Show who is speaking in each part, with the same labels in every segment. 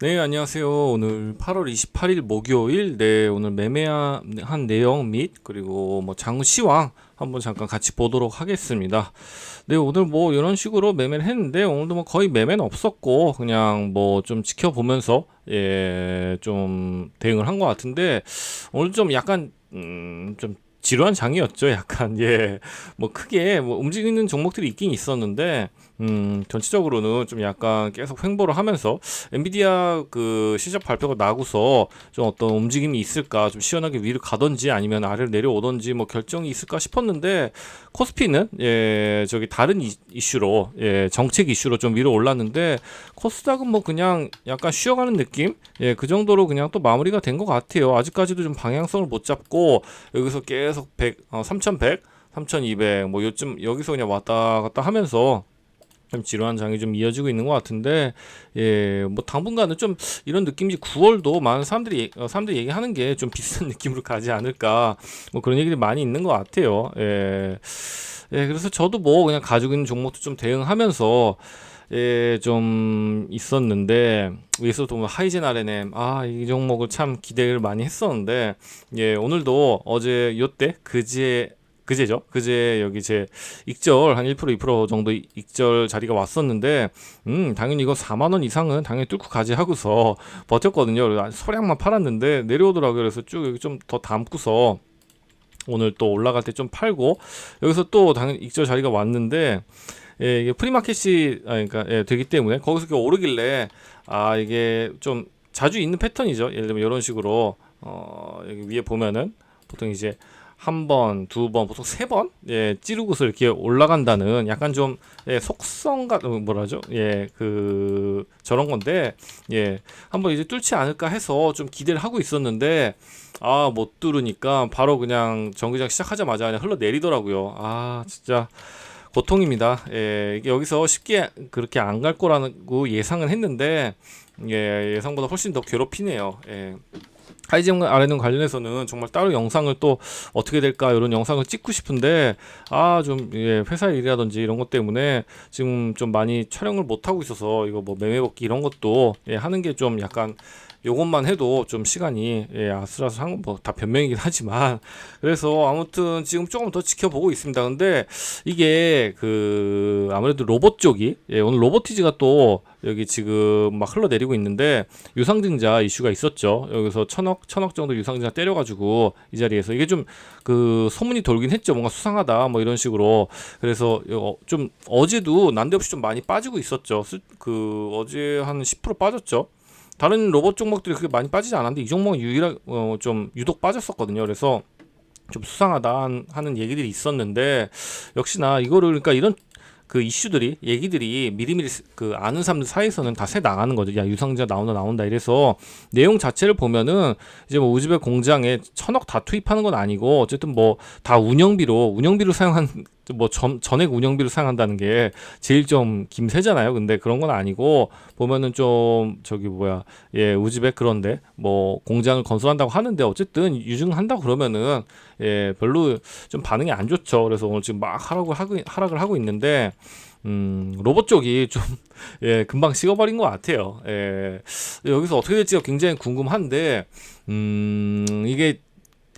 Speaker 1: 네, 안녕하세요. 오늘 8월 28일 목요일, 네, 오늘 매매한 내용 및, 그리고 뭐 장우 시황 한번 잠깐 같이 보도록 하겠습니다. 네, 오늘 뭐 이런 식으로 매매를 했는데, 오늘도 뭐 거의 매매는 없었고, 그냥 뭐 좀 지켜보면서, 예, 좀 대응을 한 것 같은데, 오늘 좀 약간, 음, 좀 지루한 장이었죠. 약간 예. 뭐 크게 뭐 움직이는 종목들이 있긴 있었는데 음, 전체적으로는 좀 약간 계속 횡보를 하면서 엔비디아 그 시작 발표가 나고서 좀 어떤 움직임이 있을까 좀 시원하게 위로 가던지 아니면 아래로 내려오던지 뭐 결정이 있을까 싶었는데 코스피는 예 저기 다른 이, 이슈로 예 정책 이슈로 좀 위로 올랐는데 코스닥은 뭐 그냥 약간 쉬어가는 느낌? 예 그 정도로 그냥 또 마무리가 된 것 같아요. 아직까지도 좀 방향성을 못 잡고 여기서 계속 100 어, 3100 3200 뭐 요쯤 여기서 그냥 왔다 갔다 하면서 좀 지루한 장이 좀 이어지고 있는 것 같은데 예 뭐 당분간은 좀 이런 느낌이지 9월도 많은 사람들이 얘- 어, 사람들이 얘기하는 게 좀 비슷한 느낌으로 가지 않을까 뭐 그런 얘기들이 많이 있는 것 같아요 예. 예 그래서 저도 뭐 그냥 가지고 있는 종목도 좀 대응하면서 예, 좀 있었는데 위에서도 보면 하이젠 RNM 아, 이 종목을 참 기대를 많이 했었는데 예, 오늘도 어제 요때 그제 그제죠. 그제 여기 제 익절 한 1% 2% 정도 이- 익절 자리가 왔었는데 음, 당연히 이거 4만 원 이상은 당연히 뚫고 가지 하고서 버텼거든요. 그래서 소량만 팔았는데 내려오더라고요. 그래서 쭉 여기 좀 더 담고서 오늘 또 올라갈 때 좀 팔고 여기서 또 당연히 익절 자리가 왔는데 예, 이게 프리마켓이 아 그러니까 예, 되기 때문에 거기서 이렇게 오르길래 아 이게 좀 자주 있는 패턴이죠. 예를 들면 이런 식으로 어 여기 위에 보면은 보통 이제 한 번, 두 번, 보통 세 번, 예, 찌르고서 이렇게 올라간다는 약간 좀, 예, 속성가, 어, 뭐라죠? 예, 그, 저런 건데, 예, 한번 이제 뚫지 않을까 해서 좀 기대를 하고 있었는데, 아, 못 뚫으니까 바로 그냥 정기장 시작하자마자 그냥 흘러내리더라고요. 아, 진짜. 고통입니다. 예, 여기서 쉽게 그렇게 안 갈 거라고 예상은 했는데, 예, 예상보다 훨씬 더 괴롭히네요. 예. 하이젠 아래는 관련해서는 정말 따로 영상을 또 어떻게 될까 이런 영상을 찍고 싶은데 아좀 예, 회사 일이라든지 이런 것 때문에 지금 좀 많이 촬영을 못 하고 있어서 이거 뭐 매매 복귀 이런 것도 예, 하는 게 좀 약간 요것만 해도 좀 시간이 예, 아슬아슬한 건뭐다 변명이긴 하지만 그래서 아무튼 지금 조금 더 지켜보고 있습니다. 근데 이게 그 아무래도 로봇 쪽이 예, 오늘 로보티즈가 또 여기 지금 막 흘러내리고 있는데 유상증자 이슈가 있었죠. 여기서 천억 천억 정도 유상증자 때려가지고 이 자리에서 이게 좀 그 소문이 돌긴 했죠. 뭔가 수상하다 뭐 이런 식으로 그래서 어, 좀 어제도 난데없이 좀 많이 빠지고 있었죠. 수- 그 어제 한 10% 빠졌죠. 다른 로봇 종목들이 그렇게 많이 빠지지 않았는데 이 종목은 유일하게 어, 좀 유독 빠졌었거든요. 그래서 좀 수상하다 한- 하는 얘기들이 있었는데 역시나 이거를 그러니까 이런 그 이슈들이 얘기들이 미리미리 스- 그 아는 사람들 사이에서는 다 새 나가는 거죠. 야 유상자 나온다 나온다 이래서 내용 자체를 보면은 이제 뭐 우즈벡 공장에 천억 다 투입하는 건 아니고 어쨌든 뭐 다 운영비로 운영비로 사용한 뭐 전, 전액 운영비로 사용한다는 게 제일 좀 김새잖아요. 근데 그런 건 아니고 보면은 좀 저기 뭐야 예 우즈벡 그런데 뭐 공장을 건설한다고 하는데 어쨌든 유증한다고 그러면은 예 별로 좀 반응이 안 좋죠. 그래서 오늘 지금 막 하락을 하고 하락을 하고 있는데 음 로봇 쪽이 좀 예 금방 식어버린 것 같아요. 예 여기서 어떻게 될지가 굉장히 궁금한데 음 이게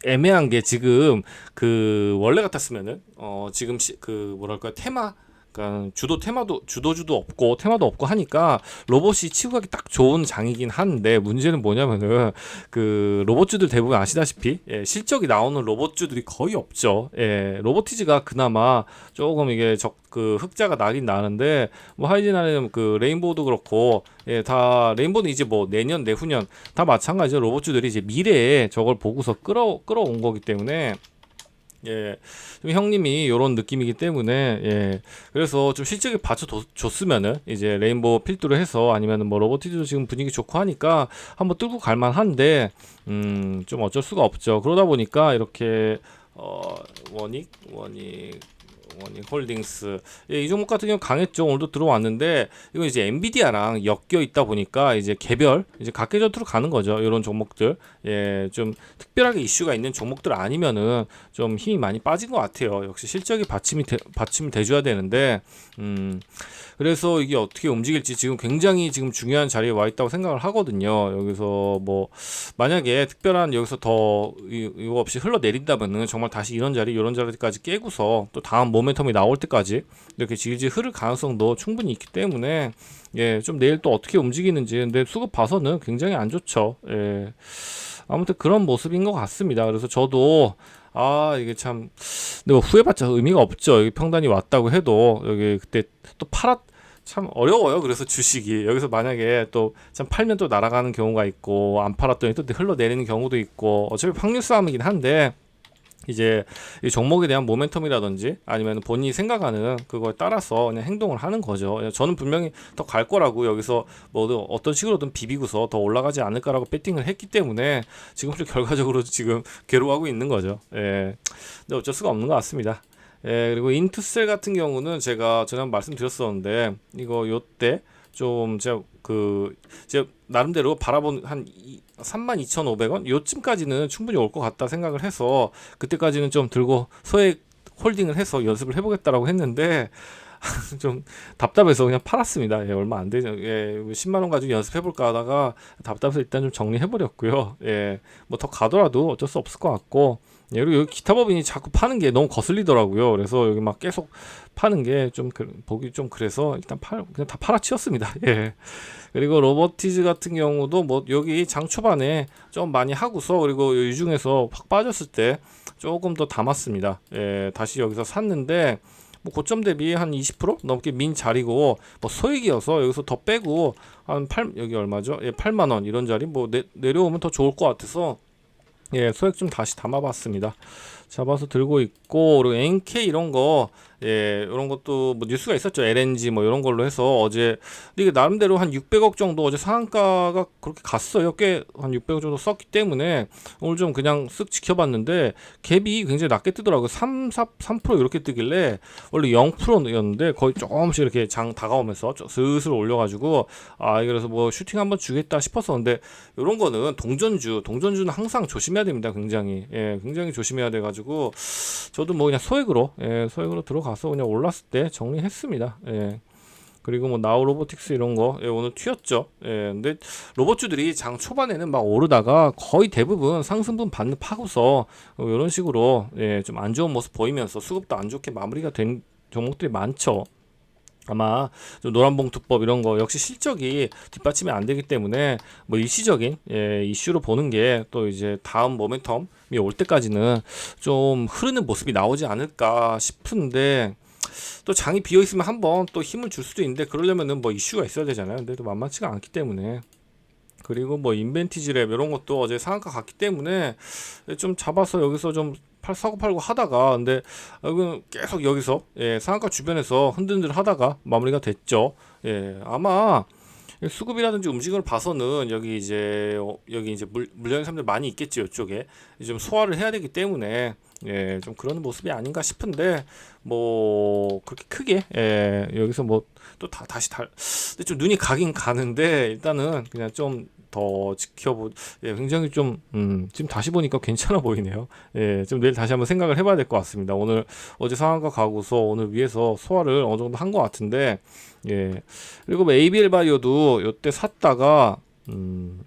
Speaker 1: 애매한 게 지금 그 원래 같았으면은 어 지금 시, 그 뭐랄까 테마 그러니까 주도 테마도 주도 주도 없고 테마도 없고 하니까 로봇이 치고 가기 딱 좋은 장이긴 한데 문제는 뭐냐면은 그 로봇주들 대부분 아시다시피 예, 실적이 나오는 로봇주들이 거의 없죠. 예, 로보티즈가 그나마 조금 이게 적 그 흑자가 나긴 나는데 뭐 하이진하는 그 레인보우도 그렇고 예, 다 레인보우는 이제 뭐 내년 내후년 다 마찬가지죠. 로봇주들이 이제 미래에 저걸 보고서 끌어 끌어온 거기 때문에 예, 좀 형님이 이런 느낌이기 때문에 예, 그래서 좀 실적이 받쳐줬으면은 이제 레인보우 필두로 해서 아니면은 뭐 로보티즈도 지금 분위기 좋고 하니까 한번 뚫고 갈만한데 음, 좀 어쩔 수가 없죠. 그러다 보니까 이렇게 어, 원익 원익 홀딩스 예, 이 종목 같은 경우 강했죠. 오늘도 들어왔는데 이거 이제 엔비디아랑 엮여 있다 보니까 이제 개별 이제 각계 전투로 가는 거죠. 이런 종목들 예, 좀 특별하게 이슈가 있는 종목들 아니면은 좀 힘이 많이 빠진 것 같아요. 역시 실적이 받침이 돼, 받침이 돼줘야 되는데 음. 그래서 이게 어떻게 움직일지 지금 굉장히 지금 중요한 자리에 와 있다고 생각을 하거든요. 여기서 뭐 만약에 특별한 여기서 더 이- 이거 없이 흘러내린다면은 정말 다시 이런 자리 이런 자리까지 깨고서 또 다음 모멘텀이 나올 때까지 이렇게 질질 흐를 가능성도 충분히 있기 때문에 예, 좀 내일 또 어떻게 움직이는지 근데 수급 봐서는 굉장히 안 좋죠. 예. 아무튼 그런 모습인 것 같습니다. 그래서 저도 아 이게 참 근데 뭐 후회받자 의미가 없죠. 여기 평단이 왔다고 해도 여기 그때 또 팔았 참 어려워요. 그래서 주식이 여기서 만약에 또 참 팔면 또 날아가는 경우가 있고 안 팔았더니 또 흘러내리는 경우도 있고 어차피 확률 싸움이긴 한데 이제 이 종목에 대한 모멘텀이라든지 아니면 본인이 생각하는 그거에 따라서 그냥 행동을 하는 거죠. 저는 분명히 더 갈 거라고 여기서 뭐 어떤 식으로든 비비고서 더 올라가지 않을까라고 배팅을 했기 때문에 지금 결과적으로 지금 괴로워하고 있는 거죠. 예. 근데 어쩔 수가 없는 것 같습니다. 예, 그리고 인투셀 같은 경우는 제가 전에 말씀드렸었는데 이거 요때 좀 제가 그 제가 나름대로 바라본 한 32,500원? 요쯤까지는 충분히 올 것 같다 생각을 해서 그때까지는 좀 들고 소액 홀딩을 해서 연습을 해보겠다라고 했는데 좀 답답해서 그냥 팔았습니다. 예, 얼마 안 되죠. 예, 10만 원 가지고 연습해 볼까 하다가 답답해서 일단 좀 정리해 버렸고요. 예, 뭐 더 가더라도 어쩔 수 없을 것 같고 예, 그리고 여기 기타 법인이 자꾸 파는 게 너무 거슬리더라고요. 그래서 여기 막 계속 파는 게 좀 보기 좀 그래서 일단 팔 그냥 다 팔아치웠습니다. 예. 그리고 로버티즈 같은 경우도 뭐 여기 장 초반에 좀 많이 하고서 그리고 이 중에서 확 빠졌을 때 조금 더 담았습니다. 예, 다시 여기서 샀는데 뭐 고점 대비 한 20% 넘게 민 자리고 뭐 소액이어서 여기서 더 빼고 한 8 여기 얼마죠? 예, 8만 원 이런 자리 뭐 내, 내려오면 더 좋을 것 같아서 예, 소액 좀 다시 담아봤습니다. 잡아서 들고 있고 그리고 NK 이런 거 예, 이런 것도 뭐 뉴스가 있었죠. LNG 뭐 이런 걸로 해서 어제 근데 이게 나름대로 한 600억 정도 어제 상한가가 그렇게 갔어요. 꽤 한 600억 정도 썼기 때문에 오늘 좀 그냥 쓱 지켜봤는데 갭이 굉장히 낮게 뜨더라고요. 3, 4, 3% 이렇게 뜨길래 원래 0%였는데 거의 조금씩 이렇게 장 다가오면서 좀 슬슬 올려가지고 아 그래서 뭐 슈팅 한번 주겠다 싶었었는데 이런 거는 동전주 동전주는 항상 조심해야 됩니다. 굉장히 예, 굉장히 조심해야 돼가지고 저도 뭐 그냥 소액으로 예, 소액으로 들어가 서 그냥 올랐을 때 정리했습니다. 예. 그리고 뭐 나우 로보틱스 이런 거 예, 오늘 튀었죠. 예, 근데 로봇주들이 장 초반에는 막 오르다가 거의 대부분 상승분 받는 파고서 어, 이런 식으로 예, 좀 안 좋은 모습 보이면서 수급도 안 좋게 마무리가 된 종목들이 많죠. 아마 좀 노란봉투법 이런 거 역시 실적이 뒷받침이 안 되기 때문에 뭐 일시적인 예, 이슈로 보는 게 또 이제 다음 모멘텀이 올 때까지는 좀 흐르는 모습이 나오지 않을까 싶은데 또 장이 비어 있으면 한번 또 힘을 줄 수도 있는데 그러려면은 뭐 이슈가 있어야 되잖아요. 근데 또 만만치가 않기 때문에 그리고 뭐 인벤티지 랩 이런 것도 어제 상한가 갔기 때문에 좀 잡아서 여기서 좀 팔, 사고 팔고 하다가 근데 여기 계속 여기서 예, 상한가 주변에서 흔들흔들 하다가 마무리가 됐죠. 예, 아마 수급이라든지 움직임을 봐서는 여기 이제 어, 여기 이제 물, 물량의 사람들 많이 있겠죠 이쪽에 좀 소화를 해야 되기 때문에 예, 좀 그런 모습이 아닌가 싶은데 뭐 그렇게 크게 예, 여기서 뭐 또 다 다시 달 근데 좀 눈이 가긴 가는데 일단은 그냥 좀 더 지켜보 예, 굉장히 좀 음, 지금 다시 보니까 괜찮아 보이네요. 예, 좀 내일 다시 한번 생각을 해봐야 될 것 같습니다. 오늘 어제 상한가 가고서 오늘 위에서 소화를 어느 정도 한 것 같은데 예. 그리고 뭐 ABL 바이오도 요때 샀다가 음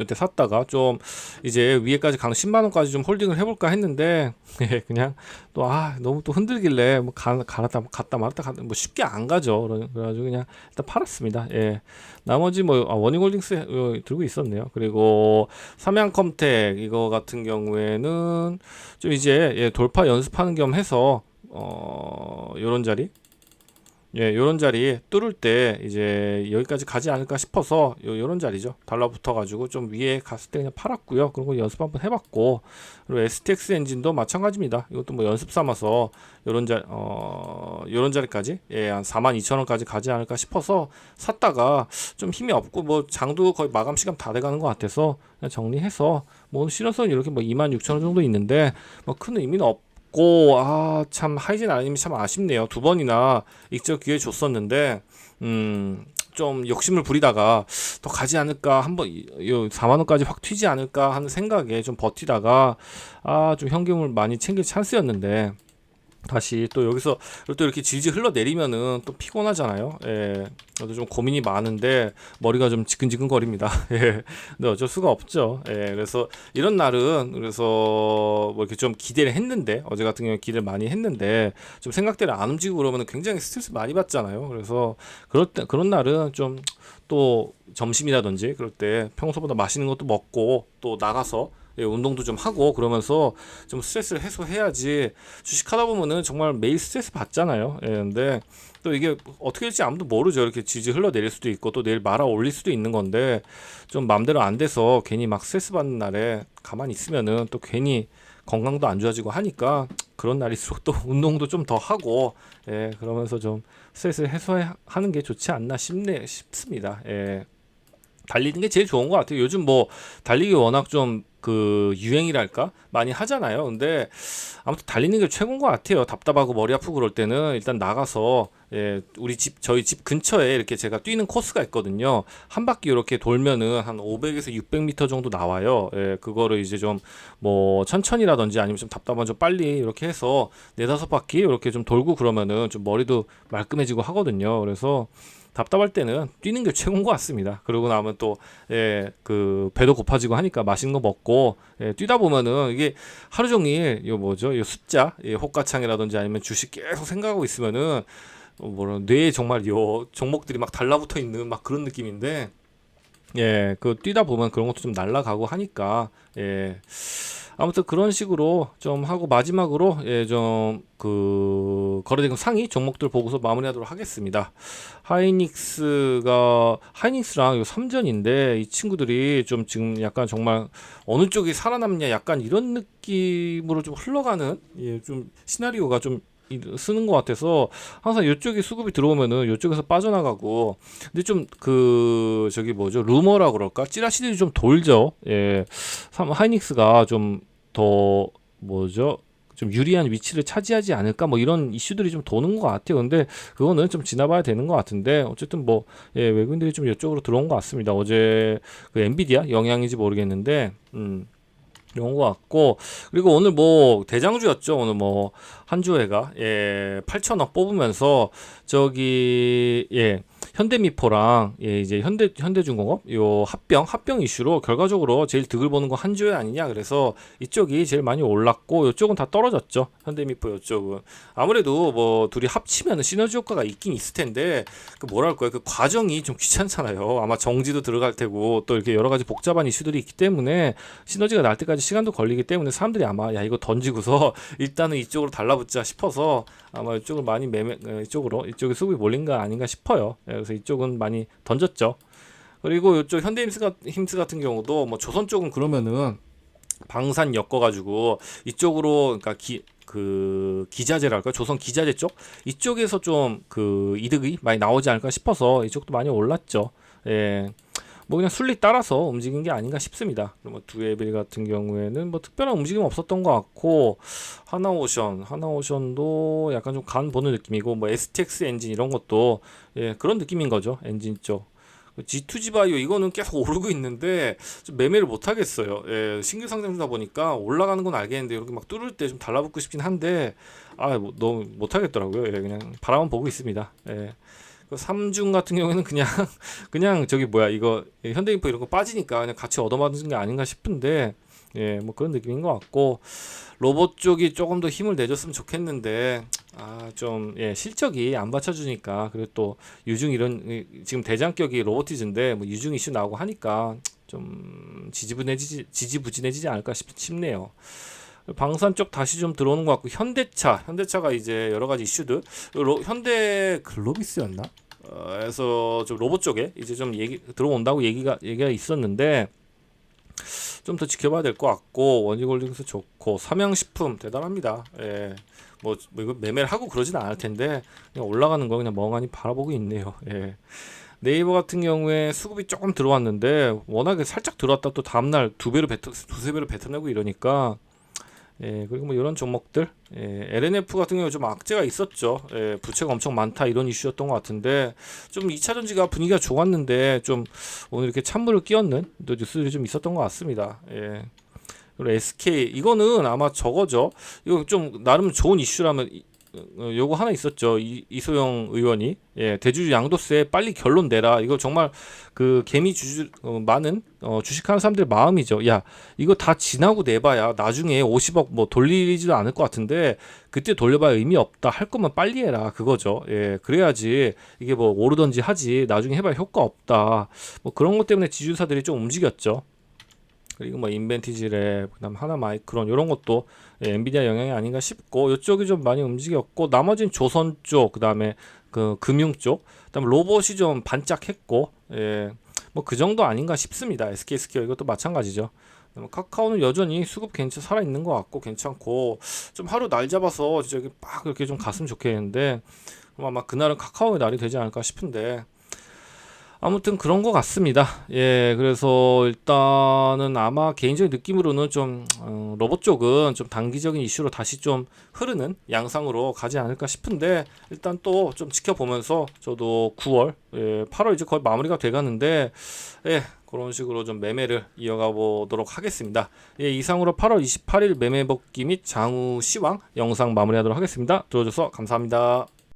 Speaker 1: 요때 샀다가 좀 이제 위에까지 가는 10만 원까지 좀 홀딩을 해볼까 했는데 예, 그냥 또 아 너무 또 흔들길래 뭐 가, 갈았다 갔다 말았다 갔다 뭐 쉽게 안 가죠. 그래- 그래가지고 그냥 일단 팔았습니다. 예. 나머지 뭐 아, 워닝홀딩스 어, 들고 있었네요. 그리고 삼양컴텍 이거 같은 경우에는 좀 이제 예, 돌파 연습하는 겸 해서 어 요런 자리 예, 요런 자리 뚫을 때 이제 여기까지 가지 않을까 싶어서 요, 요런 자리죠. 달라붙어 가지고 좀 위에 갔을 때 그냥 팔았고요. 그리고 연습 한번 해봤고 그리고 STX 엔진도 마찬가지입니다. 이것도 뭐 연습 삼아서 요런 자, 어, 요런 자리까지 예, 한 42,000원까지 가지 않을까 싶어서 샀다가 좀 힘이 없고 뭐 장도 거의 마감 시간 다 돼가는 것 같아서 정리해서 뭐 실현성 이렇게 뭐 26,000원 정도 있는데 뭐 큰 의미는 없. 줬고 아 참 하이진 아니면 참 아쉽네요. 두 번이나 익적 기회 줬었는데 음. 좀 욕심을 부리다가 더 가지 않을까 한번 4만 원까지 확 튀지 않을까 하는 생각에 좀 버티다가 아 좀 현금을 많이 챙길 찬스였는데 다시 또 여기서 또 이렇게 질질 흘러내리면은 또 피곤하잖아요. 예. 저도 좀 고민이 많은데 머리가 좀 지끈지끈거립니다. 예. 근데 어쩔 수가 없죠. 예. 그래서 이런 날은 그래서 뭐 이렇게 좀 기대를 했는데 어제 같은 경우에 기대를 많이 했는데 좀 생각대로 안 움직이고 그러면 굉장히 스트레스 많이 받잖아요. 그래서 그럴 때 그런 날은 좀 또 점심이라든지 그럴 때 평소보다 맛있는 것도 먹고 또 나가서 예, 운동도 좀 하고 그러면서 좀 스트레스를 해소해야지 주식하다 보면은 정말 매일 스트레스 받잖아요. 예, 근데 또 이게 어떻게 될지 아무도 모르죠. 이렇게 지지 흘러내릴 수도 있고 또 내일 말아 올릴 수도 있는 건데 좀 마음대로 안 돼서 괜히 막 스트레스 받는 날에 가만히 있으면은 또 괜히 건강도 안 좋아지고 하니까 그런 날일수록 또 운동도 좀 더 하고 예, 그러면서 좀 스트레스 해소하는 게 좋지 않나 싶네 싶습니다. 예. 달리는 게 제일 좋은 것 같아요. 요즘 뭐 달리기 워낙 좀 그 유행이랄까 많이 하잖아요. 근데 아무튼 달리는 게 최고인 것 같아요. 답답하고 머리 아프고 그럴 때는 일단 나가서 예, 우리 집 저희 집 근처에 이렇게 제가 뛰는 코스가 있거든요. 한 바퀴 이렇게 돌면은 한 500에서 600m 정도 나와요. 예, 그거를 이제 좀 뭐 천천히라든지 아니면 좀 답답한 좀 빨리 이렇게 해서 네다섯 바퀴 이렇게 좀 돌고 그러면은 좀 머리도 말끔해지고 하거든요. 그래서 답답할 때는 뛰는 게 최고인 것 같습니다. 그러고 나면 또, 예, 그, 배도 고파지고 하니까 맛있는 거 먹고, 예, 뛰다 보면은 이게 하루 종일, 이 뭐죠, 이 숫자, 예, 호가창이라든지 아니면 주식 계속 생각하고 있으면은, 어, 뭐라, 뇌에 정말 요 종목들이 막 달라붙어 있는 막 그런 느낌인데, 예, 그 뛰다 보면 그런 것도 좀 날라가고 하니까, 예. 아무튼 그런 식으로 좀 하고 마지막으로 예 좀그 거래대금 상위 종목들 보고서 마무리하도록 하겠습니다. 하이닉스가 하이닉스랑 요 3전인데 이 친구들이 좀 지금 약간 정말 어느 쪽이 살아남냐 약간 이런 느낌으로 좀 흘러가는 예 좀 시나리오가 좀 쓰는 것 같아서 항상 이쪽에 수급이 들어오면은 이쪽에서 빠져나가고 근데 좀 그 저기 뭐죠? 루머라 그럴까? 찌라시들이 좀 돌죠. 예. 하이닉스가 좀 더 뭐죠 좀 유리한 위치를 차지하지 않을까 뭐 이런 이슈들이 좀 도는 것 같아요. 근데 그거는 좀 지나봐야 되는 것 같은데 어쨌든 뭐 예, 외국인들이 좀 이쪽으로 들어온 것 같습니다. 어제 그 엔비디아 영향인지 모르겠는데 음. 이런 것 같고 그리고 오늘 뭐 대장주였죠 오늘 뭐 한주회가 예 8천억 뽑으면서 저기 예 현대미포랑 예 이제 현대 현대중공업 요 합병 합병 이슈로 결과적으로 제일 득을 보는 거 한주회 아니냐. 그래서 이쪽이 제일 많이 올랐고 이쪽은 다 떨어졌죠. 현대미포 이쪽은. 아무래도 뭐 둘이 합치면 시너지 효과가 있긴 있을 텐데 그 뭐랄까요? 그 과정이 좀 귀찮잖아요. 아마 정지도 들어갈 테고 또 이렇게 여러 가지 복잡한 이슈들이 있기 때문에 시너지가 날 때까지 시간도 걸리기 때문에 사람들이 아마 야 이거 던지고서 일단은 이쪽으로 달라붙자 싶어서 아마 이쪽을 많이 매매 어, 이쪽으로 이쪽에 수급이 몰린 거 아닌가 싶어요. 예, 그래서 이쪽은 많이 던졌죠. 그리고 이쪽 현대힘스 힘스 같은 경우도 뭐 조선 쪽은 그러면은 방산 엮어가지고 이쪽으로 그러니까 기, 그 기자재랄까 조선 기자재 쪽 이쪽에서 좀 그 이득이 많이 나오지 않을까 싶어서 이쪽도 많이 올랐죠. 예. 뭐 그냥 순리 따라서 움직인 게 아닌가 싶습니다. 뭐 두에빌 같은 경우에는 뭐 특별한 움직임 없었던 것 같고 하나오션, 하나오션도 약간 좀 간 보는 느낌이고 뭐 STX 엔진 이런 것도 예, 그런 느낌인 거죠. 엔진 쪽. G2G 바이오 이거는 계속 오르고 있는데 좀 매매를 못 하겠어요. 예, 신규 상장주다 보니까 올라가는 건 알겠는데 이렇게 막 뚫을 때 좀 달라붙고 싶긴 한데 아, 뭐, 너무 못 하겠더라고요. 예, 그냥 바라만 보고 있습니다. 예. 그 삼중 같은 경우에는 그냥 그냥 저기 뭐야 이거 현대인포 이런 거 빠지니까 그냥 같이 얻어맞은 게 아닌가 싶은데 예 뭐 그런 느낌인 것 같고 로봇 쪽이 조금 더 힘을 내줬으면 좋겠는데 아좀 예 실적이 안 받쳐주니까 그리고 또 유중 이런 지금 대장격이 로보티즈인데 뭐 유중 이슈 나오고 하니까 좀 지지부진해지지 지지부진해지지 않을까 싶, 싶네요. 방산 쪽 다시 좀 들어오는 것 같고 현대차 현대차가 이제 여러 가지 이슈들 로, 현대 글로비스였나 어, 그래서 좀 로봇 쪽에 이제 좀 얘기 들어온다고 얘기가 얘기가 있었는데 좀 더 지켜봐야 될 것 같고 원익홀딩스 좋고 삼양식품 대단합니다. 예. 뭐, 뭐 이거 매매를 하고 그러진 않을 텐데 그냥 올라가는 거 그냥 멍하니 바라보고 있네요. 예. 네이버 같은 경우에 수급이 조금 들어왔는데 워낙에 살짝 들어왔다 또 다음날 두 배로 뱉어 두세 배로 뱉어내고 이러니까 예, 그리고 뭐 이런 종목들, 예, LNF 같은 경우 좀 악재가 있었죠. 예, 부채가 엄청 많다 이런 이슈였던 것 같은데 좀 2차 전지가 분위기가 좋았는데 좀 오늘 이렇게 찬물을 끼얹는 또 뉴스들이 좀 있었던 것 같습니다. 예. 그리고 SK 이거는 아마 저거죠. 이거 좀 나름 좋은 이슈라면 요거 하나 있었죠. 이, 이소영 의원이 예, 대주주 양도세 빨리 결론 내라. 이거 정말 그 개미 주주 어, 많은 어, 주식하는 사람들 마음이죠. 야 이거 다 지나고 내봐야 나중에 50억 뭐 돌리지도 않을 것 같은데 그때 돌려봐야 의미 없다. 할 거면 빨리 해라. 그거죠. 예, 그래야지 이게 뭐 오르던지 하지. 나중에 해봐야 효과 없다. 뭐 그런 것 때문에 지주사들이 좀 움직였죠. 그리고 뭐 인벤티지 랩, 그다음 하나 마이크론 이런 것도 예, 엔비디아 영향이 아닌가 싶고 이쪽이 좀 많이 움직였고 나머지는 조선 쪽, 그다음에 그 금융 쪽, 그다음 로봇이 좀 반짝했고 예, 뭐 그 정도 아닌가 싶습니다. SK 스퀘어 이것도 마찬가지죠. 카카오는 여전히 수급 괜찮 살아 있는 것 같고 괜찮고 좀 하루 날 잡아서 저기 막 이렇게 좀 갔으면 좋겠는데 아마 그날은 카카오의 날이 되지 않을까 싶은데 아무튼 그런 것 같습니다. 예, 그래서 일단은 아마 개인적인 느낌으로는 좀 어, 로봇 쪽은 좀 단기적인 이슈로 다시 좀 흐르는 양상으로 가지 않을까 싶은데 일단 또 좀 지켜보면서 저도 9월, 예, 8월 이제 거의 마무리가 돼가는데 예, 그런 식으로 좀 매매를 이어가 보도록 하겠습니다. 예, 이상으로 8월 28일 매매 복귀 및 장우 시황 영상 마무리하도록 하겠습니다. 들어줘서 감사합니다.